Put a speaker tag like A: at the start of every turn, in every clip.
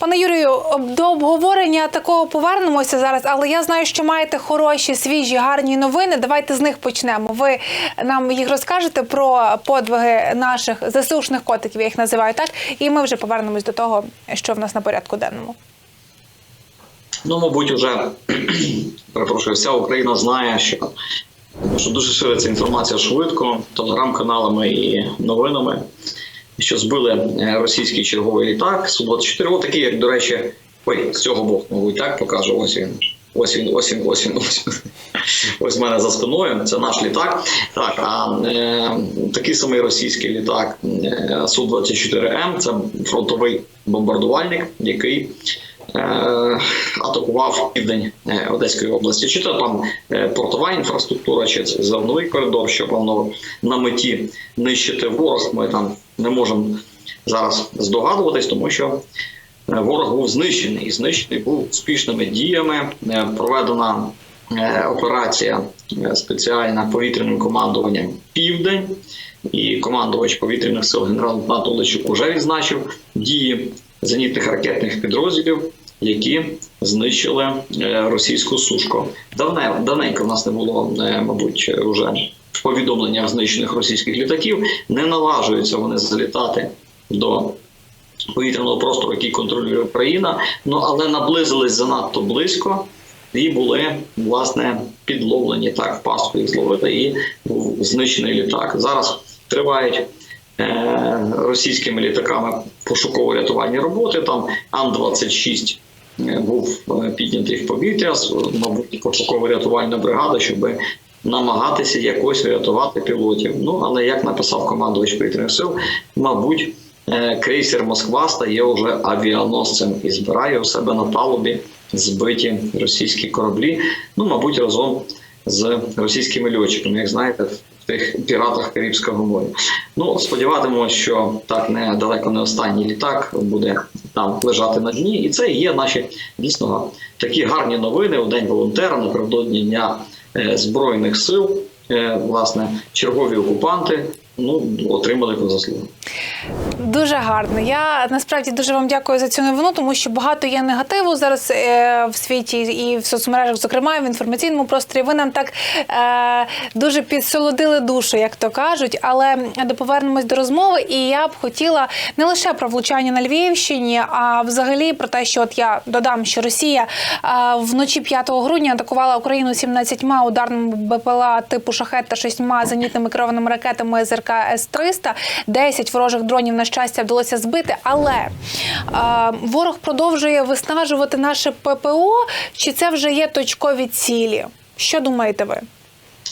A: Пане Юрію, до обговорення такого повернемося зараз, але я знаю, що маєте хороші, свіжі, гарні новини. Давайте з них почнемо. Ви нам їх розкажете про подвиги наших ЗСУшних котиків, я їх називаю так. І ми вже повернемось до того, що в нас на порядку денному.
B: Ну, мабуть, уже перепрошую, вся Україна знає, що, що дуже шириться інформація швидко, телеграм-каналами і новинами, що збили е, російський черговий літак Су-24. Такий, як, до речі, ой, з цього боку, літак так покажу. Ось він. Ось він, ось він, ось він, ось. Ось мене за спиною. Це наш літак. Так, а е, такий самий російський літак е, Су-24М це фронтовий бомбардувальник, який атакував південь е, Одеської області. Чи то там е, портова інфраструктура, чи це зерновий коридор, що певно на меті нищити ворог. Ми там не можемо зараз здогадуватись, тому що е, ворог був знищений і знищений був успішними діями. Е, Проведена е, операція е, спеціальна повітряним командуванням Південь. І командувач повітряних сил генерал Анатолійчук уже відзначив дії зенітних ракетних підрозділів, які знищили е, російську сушку. Давне давненько в нас не було, е, мабуть, вже повідомлення знищених російських літаків. Не наважуються вони залітати до повітряного простору, який контролює Україна. Ну але наблизились занадто близько. І були власне підловлені так в їх зловили, і був знищений літак. Зараз тривають е, російськими літаками пошуково-рятувальні роботи. Там Ан-26 е, був е, піднятий в повітря, мабуть, пошуково-рятувальна бригада, щоб намагатися якось врятувати пілотів. Ну але як написав командувач повітряних сил, мабуть, е, крейсер Москва стає вже авіаносцем і збирає у себе на палубі збиті російські кораблі. Ну, мабуть, разом з російськими льотчиками, як знаєте, тих піратах Карибського моря. Ну, сподіватимемося, що так не далеко не останній літак буде там лежати на дні. І це є наші дійсно такі гарні новини у день волонтера напередодні дня е, збройних сил. Е, власне, чергові окупанти ну отримали по заслугу.
A: Дуже гарно. Я насправді дуже вам дякую за цю новину, тому що багато є негативу зараз е, в світі і в соцмережах, зокрема в інформаційному просторі. Ви нам так е, дуже підсолодили душу, як то кажуть. Але повернемось до розмови. І я б хотіла не лише про влучання на Львівщині, а взагалі про те, що от я додам, що Росія е, вночі 5 грудня атакувала Україну 17 ударними БПЛА типу шахет та шістьма зенітними керованими ракетами ЗРК С-300. 10 ворожих дронів, на щастя, вдалося збити. Але е, ворог продовжує виснажувати наше ППО. Чи це вже є точкові цілі? Що думаєте ви?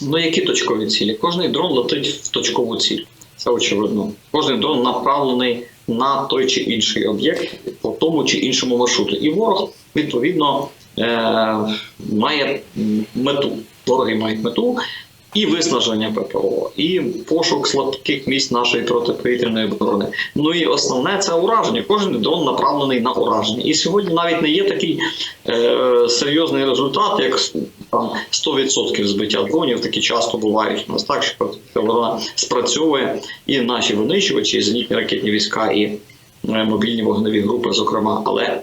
B: Ну, які точкові цілі? Кожний дрон летить в точкову ціль. Це очевидно. Кожний дрон направлений на той чи інший об'єкт по тому чи іншому маршруту. І ворог, відповідно, е- має мету. Вороги мають мету і виснаження ППО, і пошук слабких місць нашої протиповітряної оборони. Ну і основне це ураження. Кожен дрон направлений на ураження. І сьогодні навіть не є такий е- серйозний результат, як там 100% збиття дронів. Такі часто бувають у нас так, що вона спрацьовує і наші винищувачі, і зенітні ракетні війська, і е, мобільні вогневі групи, зокрема, але.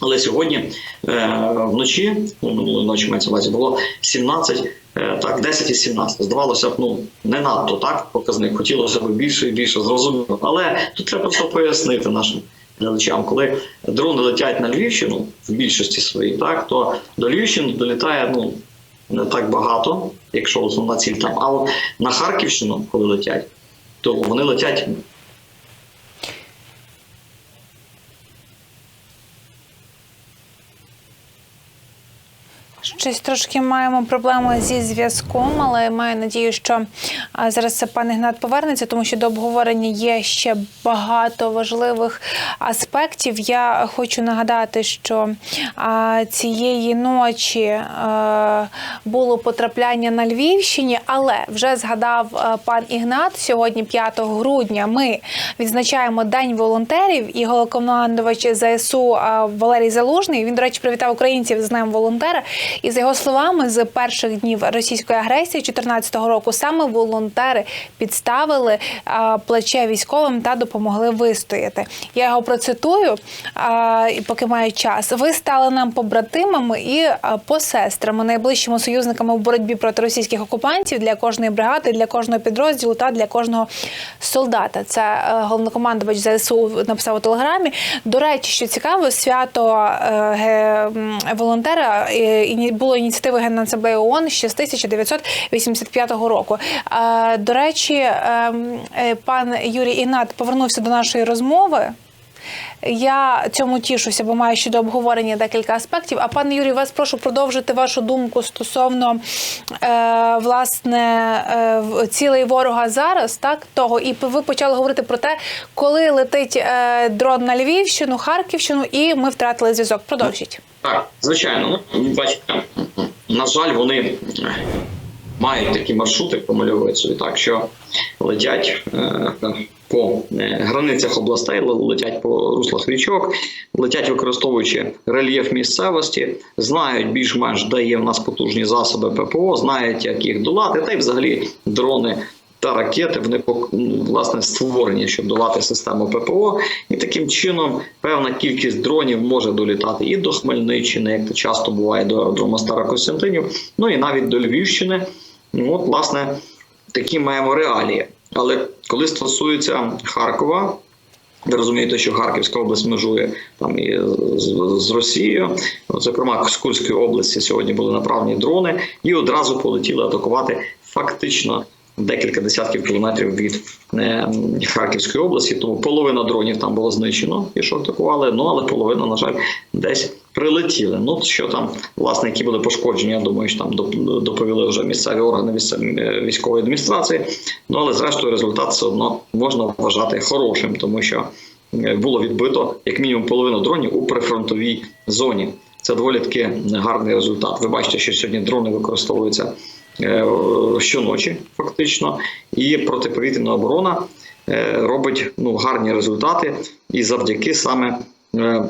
B: Але сьогодні е, вночі, ну, минулої ночі мається увазі, було 17, е, так, 10 і 17. Здавалося б, ну не надто так показник. Хотілося б більше і більше, зрозуміло. Але тут треба просто пояснити нашим глядачам, коли дрони летять на Львівщину в більшості своїй, так то до Львівщини долітає ну не так багато, якщо основна ціль там. А от на Харківщину, коли летять, то вони летять
A: Щось трошки маємо проблеми зі зв'язком, але маю надію, що зараз пан Ігнат повернеться, тому що до обговорення є ще багато важливих аспектів. Я хочу нагадати, що цієї ночі було потрапляння на Львівщині, але вже згадав пан Ігнат сьогодні, 5 грудня. Ми відзначаємо День волонтерів і головнокомандувач ЗСУ Валерій Залужний. Він, до речі, привітав українців з Днем волонтера. І за його словами, з перших днів російської агресії 2014 року саме волонтери підставили плече військовим та допомогли вистояти. Я його процитую, і поки маю час. Ви стали нам побратимами і посестрами, найближчими союзниками в боротьбі проти російських окупантів для кожної бригади, для кожного підрозділу та для кожного солдата. Це е, головнокомандувач ЗСУ написав у телеграмі. До речі, що цікаво, свято е, волонтера е, іні- було ініціативи Генасамблеї ООН ще з 1985 року. До речі, е, м, е, пан Юрій Інат повернувся до нашої розмови. Я цьому тішуся, бо маю ще до обговорення декілька аспектів. А пане Юрій, вас прошу продовжити вашу думку стосовно е, власне е, цілей ворога зараз, так того, і ви почали говорити про те, коли летить е, дрон на Львівщину, Харківщину, і ми втратили зв'язок. Продовжіть.
B: Так, звичайно, ну бачите, на жаль, вони мають такі маршрути, помальовують собі так, що летять е, по е, границях областей, летять по руслах річок, летять використовуючи рельєф місцевості, знають більш-менш, де є в нас потужні засоби ППО, знають, як їх долати, та й взагалі дрони та ракети вони власне створені, щоб долати систему ППО, і таким чином певна кількість дронів може долітати і до Хмельниччини, як це часто буває до аеродрому Старокостянтинів, ну і навіть до Львівщини. Ну, от, власне, такі маємо реалії. Але коли стосується Харкова, ви розумієте, що Харківська область межує там і з, з Росією. Зокрема, з Курської області сьогодні були направлені дрони і одразу полетіли атакувати фактично декілька десятків кілометрів від е, Харківської області. Тому половина дронів там було знищено, і що атакували. Ну але половина, на жаль, десь прилетіли. Ну що там, власне, які були пошкоджені, я думаю, що там доповіли вже місцеві органи е, військової адміністрації. Ну але зрештою результат все одно можна вважати хорошим, тому що е, було відбито як мінімум половину дронів у прифронтовій зоні. Це доволі таки гарний результат. Ви бачите, що сьогодні дрони використовуються щоночі, фактично, і протиповітряна оборона е, робить ну, гарні результати, і завдяки саме е,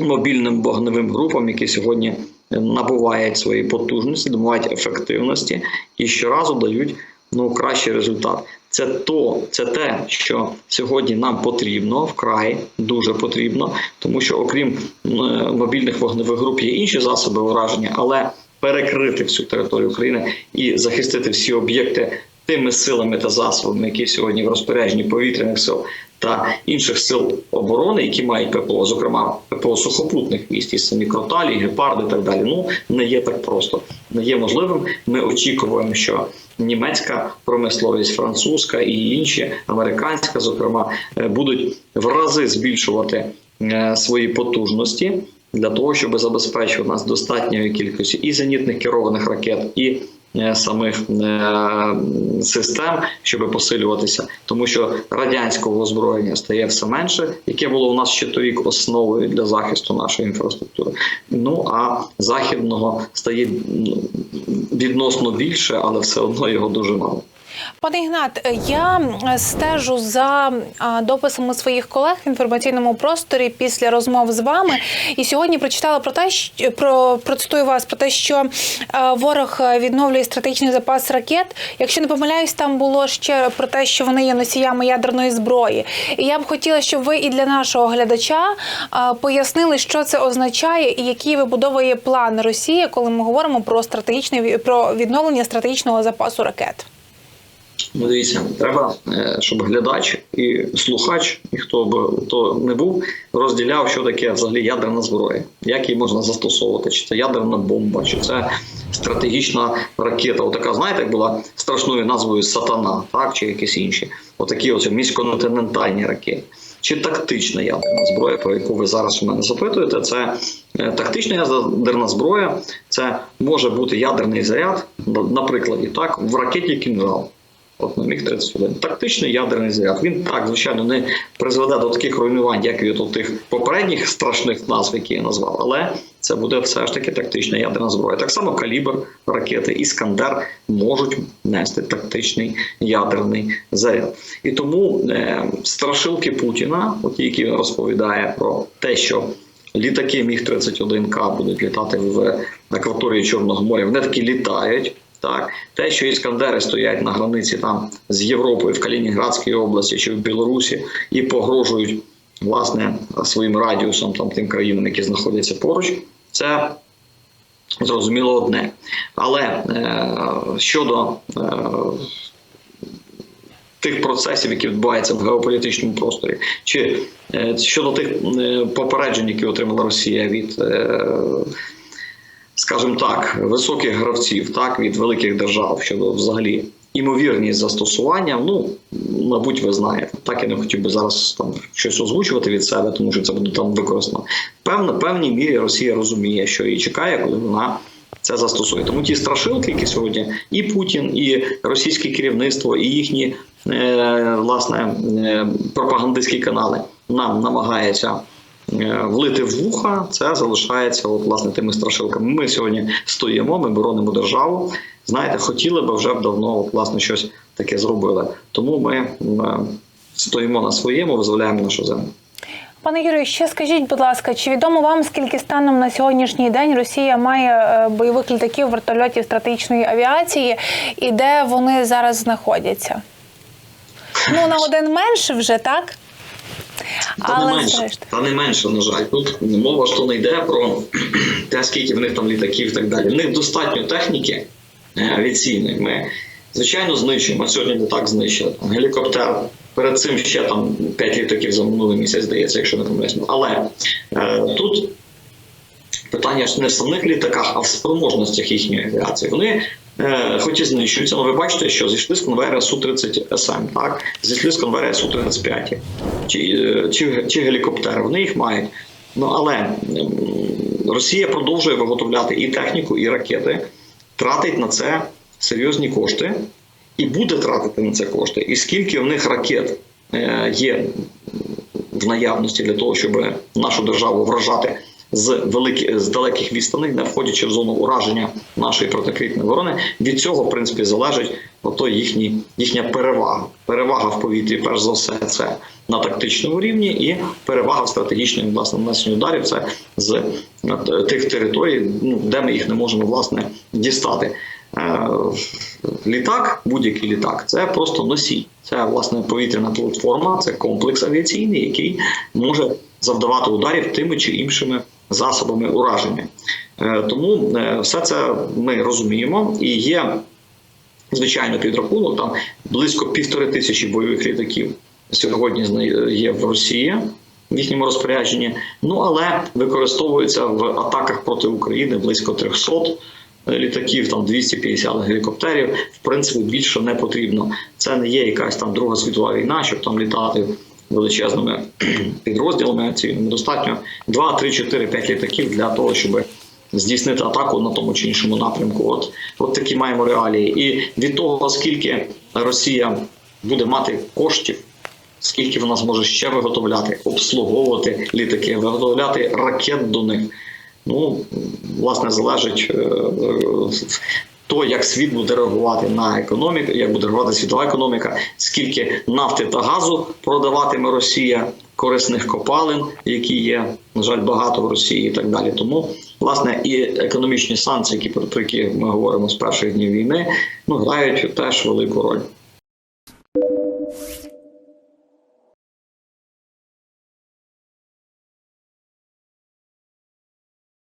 B: мобільним вогневим групам, які сьогодні набувають свої потужності, набувають ефективності і щоразу дають ну, кращий результат. Це то, це те, що сьогодні нам потрібно вкрай дуже потрібно, тому що окрім е, мобільних вогневих груп є інші засоби ураження, але перекрити всю територію України і захистити всі об'єкти тими силами та засобами, які сьогодні в розпорядженні повітряних сил та інших сил оборони, які мають ППО, зокрема ППО сухопутних військ, і самі кроталі, гепарди і так далі. Ну не є так просто, не є можливим. Ми очікуємо, що німецька промисловість, французька і інші, американська, зокрема, е, будуть в рази збільшувати е, свої потужності. Для того щоб забезпечити нас достатньою кількістю і зенітних керованих ракет, і е, самих е, систем, щоб посилюватися, тому що радянського озброєння стає все менше, яке було у нас ще торік основою для захисту нашої інфраструктури. Ну а західного стає ну, відносно більше, але все одно його дуже мало.
A: Пане Ігнат, е, я стежу за дописами своїх колег в інформаційному просторі після розмов з вами. І сьогодні прочитала про те, що про процитую вас про те, що е, ворог е, відновлює стратегічний запас ракет. Якщо не помиляюсь, там було ще про те, що вони є носіями ядерної зброї. І я б хотіла, щоб ви і для нашого глядача пояснили, що це означає, і який вибудовує план Росії, коли ми говоримо про стратегічний про відновлення стратегічного запасу ракет.
B: Ну, дивіться, треба, е, щоб глядач і слухач, і хто б то не був, розділяв, що таке взагалі ядерна зброя, як її можна застосовувати, чи це ядерна бомба, чи це стратегічна ракета. Отака, знаєте, як була страшною назвою Сатана, так, чи якісь інші. Отакі ось міськонтинентальні ракети. Чи тактична ядерна зброя, про яку ви зараз у мене запитуєте, це е, тактична ядерна зброя, це може бути ядерний заряд, на прикладі, так, в ракеті кінжал. От на міг 31 тактичний ядерний заряд. Він так, звичайно, не призведе до таких руйнувань, як до тих попередніх страшних назв, які я назвав, але це буде все ж таки тактична ядерна зброя. Так само калібр ракети Іскандер можуть нести тактичний ядерний заряд. І тому е, страшилки Путіна, от які він розповідає про те, що літаки Міг 31 К будуть літати в акваторії Чорного моря, вони таки літають. Так, те, що іскандери стоять на границі там з Європою в Калінінградській області чи в Білорусі і погрожують власне своїм радіусом там тим країнам, які знаходяться поруч, це зрозуміло одне. Але е, щодо е, тих процесів, які відбуваються в геополітичному просторі, чи е, щодо тих е, попереджень, які отримала Росія від, е, скажімо так, високих гравців, так від великих держав щодо взагалі. Імовірність застосування, ну мабуть, ви знаєте. Так я не хотів би зараз там щось озвучувати від себе, тому що це буде там використано. Певно, певній мірі Росія розуміє, що її чекає, коли вона це застосує. Тому ті страшилки, які сьогодні і Путін, і російське керівництво, і їхні е, власне е, пропагандистські канали нам намагаються влити в вуха, це залишається от, власне тими страшилками. Ми сьогодні стоїмо, ми боронимо державу. Знаєте, хотіли би вже б давно от, власне щось таке зробили. Тому ми е, стоїмо на своєму, визволяємо нашу землю.
A: Пане Юрію, ще скажіть, будь ласка, чи відомо вам, скільки станом на сьогоднішній день Росія має е, бойових літаків, вертольотів стратегічної авіації, і де вони зараз знаходяться? Ну, на один менше вже, так?
B: Та не менше, та не менше, на жаль. Тут мова ж то не йде про те, скільки в них там літаків і так далі. В них достатньо техніки е, авіаційної. Ми, звичайно, знищуємо. А Сьогодні не так знищили. Там Гелікоптер. Перед цим ще там 5 літаків за минулий місяць, здається, якщо не помиляюсь. Але е, тут питання ж не в самих літаках, а в спроможностях їхньої авіації. Вони хоч і знищуються, але ви бачите, що зійшли з конвейера Су-30 СМ, так? зійшли з конвейера Су-35 чи, е, чи, чи гелікоптери. Вони їх мають. Ну але Росія продовжує виготовляти і техніку, і ракети, тратить на це серйозні кошти і буде тратити на це кошти. І скільки в них ракет е, є в наявності для того, щоб нашу державу вражати з великі, з далеких відстаней, не входячи в зону ураження нашої протикритної оборони, від цього в принципі залежить ото їхні, їхня перевага. Перевага в повітрі, перш за все, це на тактичному рівні, і перевага в стратегічному власне нанесенні ударів це з е, тих територій, ну, де ми їх не можемо власне дістати. Е, Літак, будь-який літак, це просто носій. Це власне повітряна платформа, це комплекс авіаційний, який може завдавати ударів тими чи іншими засобами ураження. Е, Тому е, все це ми розуміємо і є звичайно підрахунок. Там близько півтори тисячі бойових літаків сьогодні є в Росії. В їхньому розпорядженні, ну але використовуються в атаках проти України близько 300 літаків, там 250 гелікоптерів. В принципі, більше не потрібно. Це не є якась там Друга світова війна, щоб там літати величезними підрозділами авіаційними. Достатньо 2, 3, 4, 5 літаків для того, щоб здійснити атаку на тому чи іншому напрямку. От, от такі маємо реалії. І від того, скільки Росія буде мати коштів. Скільки вона зможе ще виготовляти, обслуговувати літаки, виготовляти ракет до них. Ну, власне, залежить е, е, то, як світ буде реагувати на економіку, як буде реагувати світова економіка, скільки нафти та газу продаватиме Росія, корисних копалин, які є, на жаль, багато в Росії і так далі. Тому, власне, і економічні санкції, які про які ми говоримо з перших днів війни, ну грають теж велику роль.